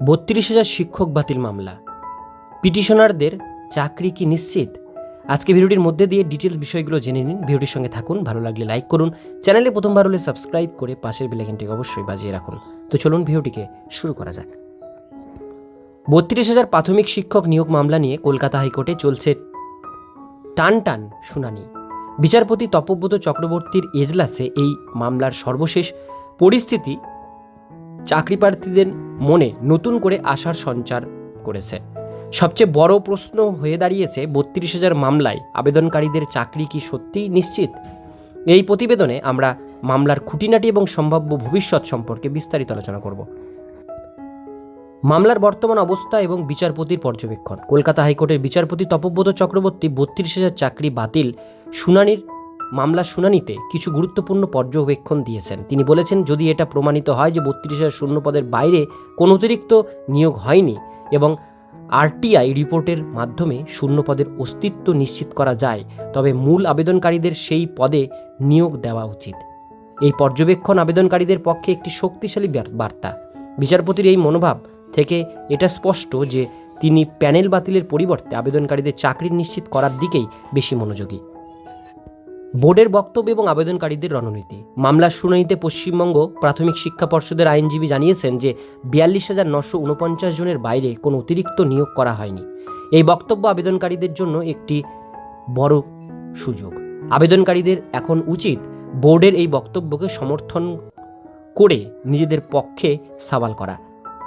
বত্রিশ হাজার শিক্ষক বাতিল মামলা। পিটিশনারদের চাকরি কি নিশ্চিত? আজকে ভিডিওটির মধ্যে দিয়ে ডিটেলস বিষয়গুলো জেনে নিন। ভিডিওটির সঙ্গে থাকুন। ভালো লাগলে লাইক করুন। চ্যানেলে প্রথমবার হলে সাবস্ক্রাইব করে পাশের বেলাইকনটিকে অবশ্যই বাজিয়ে রাখুন। তো চলুন ভিডিওটিকে শুরু করা যাক। বত্রিশ হাজার প্রাথমিক শিক্ষক নিয়োগ মামলা নিয়ে কলকাতা হাইকোর্টে চলছে টান টান শুনানি। বিচারপতি তপব্রত চক্রবর্তীর এজলাসে এই মামলার সর্বশেষ পরিস্থিতি চাকরি প্রার্থীদের মনে নতুন করে আশার সঞ্চার করেছে। সবচেয়ে বড় প্রশ্ন হয়ে দাঁড়িয়েছে বত্রিশ হাজার মামলায় আবেদনকারীদের চাকরি কি সত্যিই নিশ্চিত? এই প্রতিবেদনে আমরা মামলার খুঁটিনাটি এবং সম্ভাব্য ভবিষ্যৎ সম্পর্কে বিস্তারিত আলোচনা করব। মামলার বর্তমান অবস্থা এবং বিচারপতির পর্যবেক্ষণ। কলকাতা হাইকোর্টের বিচারপতি তপব্রত চক্রবর্তী বত্রিশ হাজার চাকরি বাতিল, শুনানির মামলার শুনানিতে কিছু গুরুত্বপূর্ণ পর্যবেক্ষণ দিয়েছেন। তিনি বলেছেন, যদি এটা প্রমাণিত হয় যে বত্রিশ হাজার শূন্য পদের বাইরে কোনো অতিরিক্ত নিয়োগ হয়নি এবং আরটিআই রিপোর্টের মাধ্যমে শূন্য পদের অস্তিত্ব নিশ্চিত করা যায়, তবে মূল আবেদনকারীদের সেই পদে নিয়োগ দেওয়া উচিত। এই পর্যবেক্ষণ আবেদনকারীদের পক্ষে একটি শক্তিশালী বার্তা। বিচারপতির এই মনোভাব থেকে এটা স্পষ্ট যে তিনি প্যানেল বাতিলের পরিবর্তে আবেদনকারীদের চাকরি নিশ্চিত করার দিকেই বেশি মনোযোগী। বোর্ডের বক্তব্য এবং আবেদনকারীদের রণনীতি। মামলার শুনানিতে পশ্চিমবঙ্গ প্রাথমিক শিক্ষা পর্ষদের আইনজীবী জানিয়েছেন যে বিয়াল্লিশ হাজার নশো উনপঞ্চাশ জনের বাইরে কোনো অতিরিক্ত নিয়োগ করা হয়নি। এই বক্তব্য আবেদনকারীদের জন্য একটি বড় সুযোগ। আবেদনকারীদের এখন উচিত বোর্ডের এই বক্তব্যকে সমর্থন করে নিজেদের পক্ষে সাবাল করা।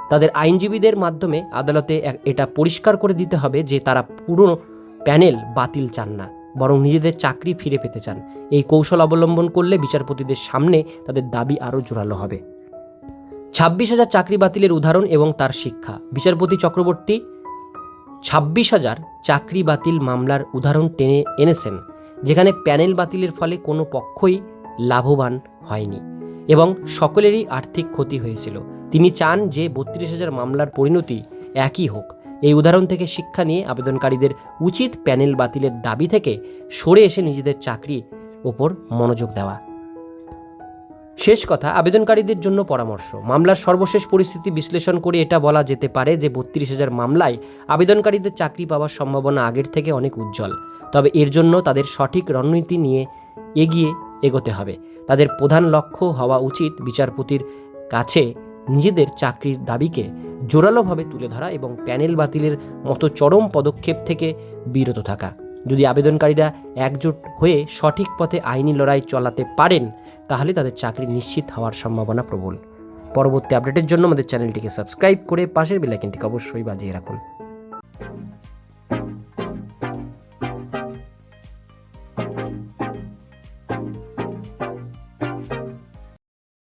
তাদের আইনজীবীদের মাধ্যমে আদালতে এটা পরিষ্কার করে দিতে হবে যে তারা পুরনো প্যানেল বাতিল চান না। বরং নিজেদের চাকরি ফিরে পেতে চান। এই কৌশল অবলম্বন করলে বিচারপতিদের সামনে তাদের দাবি আরও জোরালো হবে। ছাব্বিশ হাজার চাকরি বাতিলের উদাহরণ এবং তার শিক্ষা। বিচারপতি চক্রবর্তী ছাব্বিশ হাজার চাকরি বাতিল মামলার উদাহরণ টেনে এনেছেন, যেখানে প্যানেল বাতিলের ফলে কোনো পক্ষই লাভবান হয়নি এবং সকলেরই আর্থিক ক্ষতি হয়েছিল। তিনি চান যে বত্রিশ হাজার মামলার পরিণতি একই হোক। এই উদাহরণ থেকে শিক্ষা নিয়ে আবেদনকারীদের উচিত প্যানেল বাতিলের দাবি থেকে সরে এসে নিজেদের চাকরি ওপর মনোযোগ দেওয়া। শেষ কথা, আবেদনকারীদের জন্য পরামর্শ। মামলার সর্বশেষ পরিস্থিতি বিশ্লেষণ করে এটা বলা যেতে পারে যে বত্রিশ হাজার মামলায় আবেদনকারীদের চাকরি পাওয়ার সম্ভাবনা আগের থেকে অনেক উজ্জ্বল। তবে এর জন্য তাদের সঠিক রণনীতি নিয়ে এগিয়ে এগোতে হবে। তাদের প্রধান লক্ষ্য হওয়া উচিত বিচারপতির কাছে নিজেদের চাকরির দাবিকে জোরালোভাবে তুলে ধরা এবং প্যানেল বাতিলের মতো চরম পদক্ষেপ থেকে বিরত থাকা। যদি আবেদনকারীরা একজোট হয়ে সঠিক পথে আইনি লড়াই চলাতে পারেন, তাহলে তাদের চাকরি নিশ্চিত হওয়ার সম্ভাবনা প্রবল। পরবর্তী আপডেটের জন্য আমাদের চ্যানেলটিকে সাবস্ক্রাইব করে পাশের বেলাইকনটিকে অবশ্যই বাজিয়ে রাখুন।